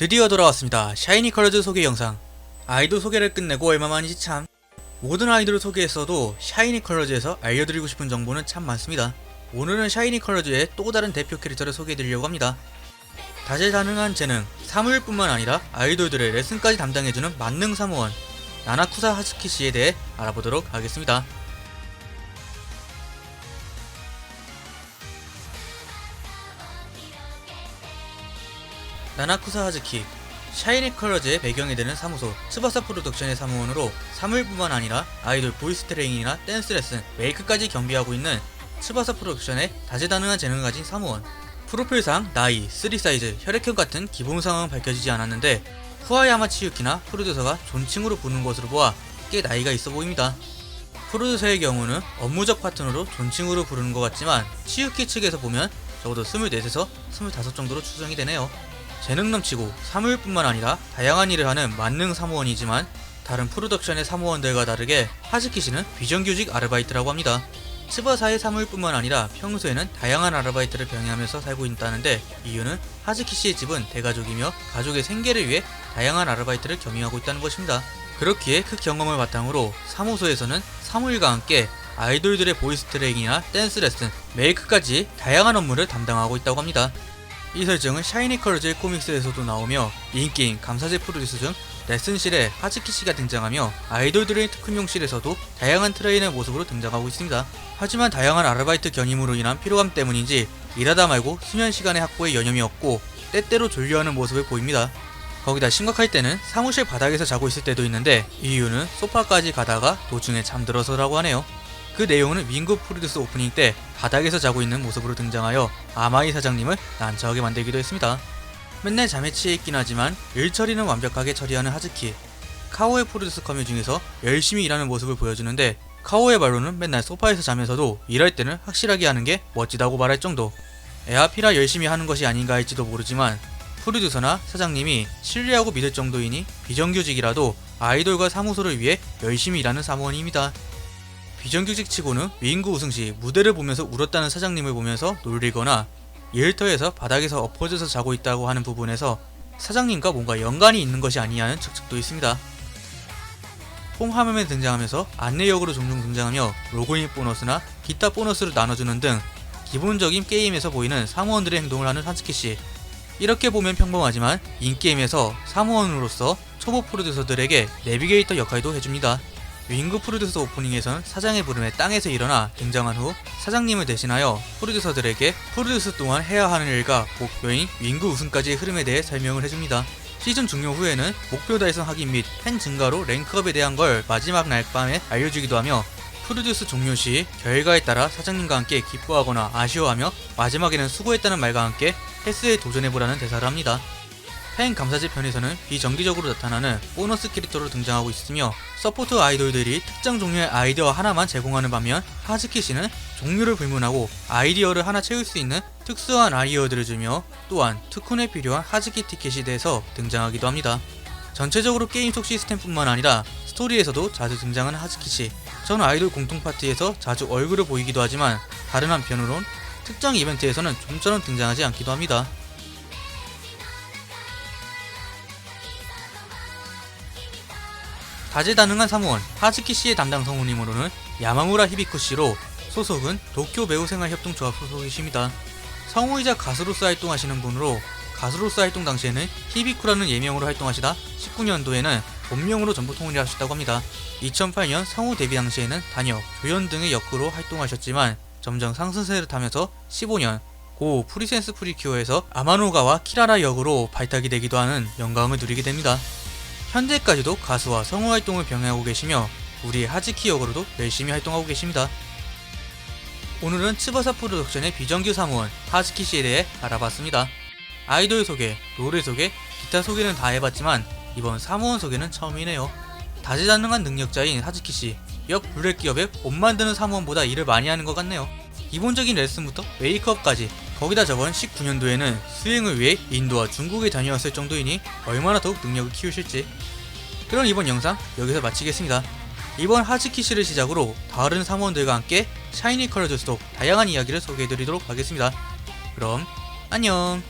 드디어 돌아왔습니다. 샤이니 컬러즈 소개 영상. 아이돌 소개를 끝내고 얼마만이지 참. 모든 아이돌을 소개했어도 샤이니 컬러즈에서 알려드리고 싶은 정보는 참 많습니다. 오늘은 샤이니 컬러즈의 또 다른 대표 캐릭터를 소개해드리려고 합니다. 다재다능한 재능, 사무일뿐만 아니라 아이돌들의 레슨까지 담당해주는 만능 사무원 나나쿠사 하스키 씨에 대해 알아보도록 하겠습니다. 나나쿠사 하즈키 샤이니 컬러즈의 배경이 되는 사무소 스바사 프로덕션의 사무원으로 사무일뿐만 아니라 아이돌 보이스 트레이닝이나 댄스 레슨, 메이크까지 겸비하고 있는 스바사 프로덕션의 다재다능한 재능을 가진 사무원 프로필상 나이, 3사이즈, 혈액형 같은 기본 상황은 밝혀지지 않았는데 후아야마 치유키나 프로듀서가 존칭으로 부르는 것으로 보아 꽤 나이가 있어 보입니다. 프로듀서의 경우는 업무적 파트너로 존칭으로 부르는 것 같지만 치유키 측에서 보면 적어도 24에서 25 정도로 추정이 되네요. 재능 넘치고 사무일뿐만 아니라 다양한 일을 하는 만능 사무원이지만 다른 프로덕션의 사무원들과 다르게 하즈키 씨는 비정규직 아르바이트라고 합니다. 츠바사의 사무일뿐만 아니라 평소에는 다양한 아르바이트를 병행하면서 살고 있다는데 이유는 하즈키 씨의 집은 대가족이며 가족의 생계를 위해 다양한 아르바이트를 겸행하고 있다는 것입니다. 그렇기에 그 경험을 바탕으로 사무소에서는 사무일과 함께 아이돌들의 보이스 트레이닝이나 댄스 레슨, 메이크까지 다양한 업무를 담당하고 있다고 합니다. 이 설정은 샤이니 컬러즈의 코믹스에서도 나오며 인기인 감사제 프로듀스 중 레슨실에 하즈키 씨가 등장하며 아이돌들의 특훈용실에서도 다양한 트레이너의 모습으로 등장하고 있습니다. 하지만 다양한 아르바이트 견임으로 인한 피로감 때문인지 일하다 말고 수면 시간의 확보에 여념이 없고 때때로 졸려하는 모습을 보입니다. 거기다 심각할 때는 사무실 바닥에서 자고 있을 때도 있는데 이유는 소파까지 가다가 도중에 잠들어서라고 하네요. 그 내용은 윙구 프로듀스 오프닝 때 바닥에서 자고 있는 모습으로 등장하여 아마이 사장님을 난처하게 만들기도 했습니다. 맨날 잠에 취해 있긴 하지만 일 처리는 완벽하게 처리하는 하즈키. 카오의 프로듀스 커뮤 중에서 열심히 일하는 모습을 보여주는데 카오의 말로는 맨날 소파에서 자면서도 일할 때는 확실하게 하는 게 멋지다고 말할 정도. 에아피라 열심히 하는 것이 아닌가 할지도 모르지만 프로듀서나 사장님이 신뢰하고 믿을 정도이니 비정규직이라도 아이돌과 사무소를 위해 열심히 일하는 사무원입니다. 비정규직 치고는 윙구 우승 시 무대를 보면서 울었다는 사장님을 보면서 놀리거나 일터에서 바닥에서 엎어져서 자고 있다고 하는 부분에서 사장님과 뭔가 연관이 있는 것이 아니냐는 측측도 있습니다. 홈 화면에 등장하면서 안내역으로 종종 등장하며 로그인 보너스나 기타 보너스를 나눠주는 등 기본적인 게임에서 보이는 사무원들의 행동을 하는 한스키 씨. 이렇게 보면 평범하지만 인게임에서 사무원으로서 초보 프로듀서들에게 내비게이터 역할도 해줍니다. 윙구 프로듀서 오프닝에선 사장의 부름에 땅에서 일어나 등장한 후 사장님을 대신하여 프로듀서들에게 프로듀서 동안 해야 하는 일과 목표인 윙구 우승까지의 흐름에 대해 설명을 해줍니다. 시즌 종료 후에는 목표 달성 확인 및 팬 증가로 랭크업에 대한 걸 마지막 날 밤에 알려주기도 하며 프로듀스 종료 시 결과에 따라 사장님과 함께 기뻐하거나 아쉬워하며 마지막에는 수고했다는 말과 함께 패스에 도전해보라는 대사를 합니다. 팬 감사제 편에서는 비정기적으로 나타나는 보너스 캐릭터로 등장하고 있으며 서포트 아이돌들이 특정 종류의 아이디어 하나만 제공하는 반면 하즈키 씨는 종류를 불문하고 아이디어를 하나 채울 수 있는 특수한 아이디어들을 주며 또한 특훈에 필요한 하즈키 티켓이 돼서 등장하기도 합니다. 전체적으로 게임 속 시스템뿐만 아니라 스토리에서도 자주 등장하는 하즈키 씨. 전 아이돌 공통 파티에서 자주 얼굴을 보이기도 하지만 다른 한편으론 특정 이벤트에서는 좀처럼 등장하지 않기도 합니다. 다재다능한 사무원 하즈키 씨의 담당 성우님으로는 야마무라 히비쿠 씨로 소속은 도쿄 배우생활협동조합 소속이십니다. 성우이자 가수로서 활동하시는 분으로 가수로서 활동 당시에는 히비쿠라는 예명으로 활동하시다 19년도에는 본명으로 전부통을 하셨다고 합니다. 2008년 성우 데뷔 당시에는 단역, 조연 등의 역으로 활동하셨지만 점점 상승세를 타면서 15년 고 프리센스 프리큐어에서 아마노가와 키라라 역으로 발탁이 되기도 하는 영광을 누리게 됩니다. 현재까지도 가수와 성우 활동을 병행하고 계시며 우리 하즈키 역으로도 열심히 활동하고 계십니다. 오늘은 츠바사 프로덕션의 비정규 사무원 하즈키 씨에 대해 알아봤습니다. 아이돌 소개, 노래 소개, 기타 소개는 다 해봤지만 이번 사무원 소개는 처음이네요. 다재다능한 능력자인 하즈키 씨, 역 블랙 기업의 옷 만드는 사무원보다 일을 많이 하는 것 같네요. 기본적인 레슨부터 메이크업까지 거기다 저번 19년도에는 수행을 위해 인도와 중국에 다녀왔을 정도이니 얼마나 더욱 능력을 키우실지. 그럼 이번 영상 여기서 마치겠습니다. 이번 하즈키 씨를 시작으로 다른 사무원들과 함께 샤이니 컬러즈 속 다양한 이야기를 소개해드리도록 하겠습니다. 그럼 안녕